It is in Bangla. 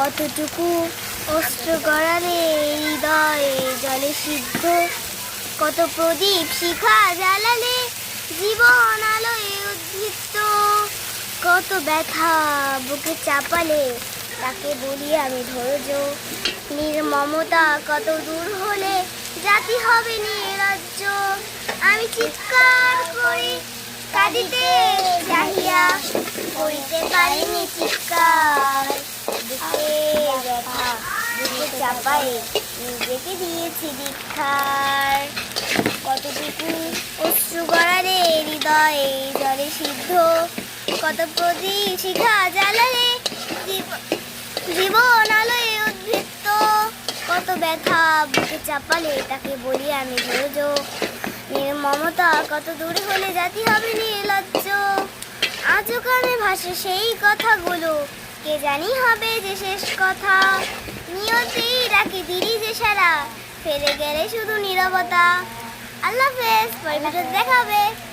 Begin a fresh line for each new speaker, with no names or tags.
কতটুকু অস্ত্র গড়ালে হৃদয়ে? জলে সিদ্ধ। কত প্রদীপ শিখা জ্বালালে জীবন আলোয় উদ্দীপ্ত। কত ব্যথা বুকে চাপালে তাকে বলি আমি ধৈর্য। নির্মমতা কত দূর হলে জাতি হবে নিরাজ্য আমি চিৎকার করি, কাঁদিতে চাহিয়া করিতে পারিনি চিৎকার বুকে ব্যথা বুকে চাপাই। নিজেকে দিয়েছি দীক্ষার। কতটুকু অশ্রু গড়ালে হৃদয়ে জলে সিদ্ধ? কত প্রদীপ শিখা জ্বালালে জীবন আলোয় উদ্বৃত্ত? কত ব্যথা বুকে চাপালে তাকে বলি আমি ধৈর্য। নির্মমতা কত দূরে হলে জাতি হবে নির্লজ্জ? আজও কানে ভাসে সেই কথাগুলো। কে জানি হবে যে শেষ কথা। নিয়তি রাখি দিলি যে সারা। ফেলে গেলে শুধু নিরবতা। আল্লাহ হাফেজ পরে দেখাবে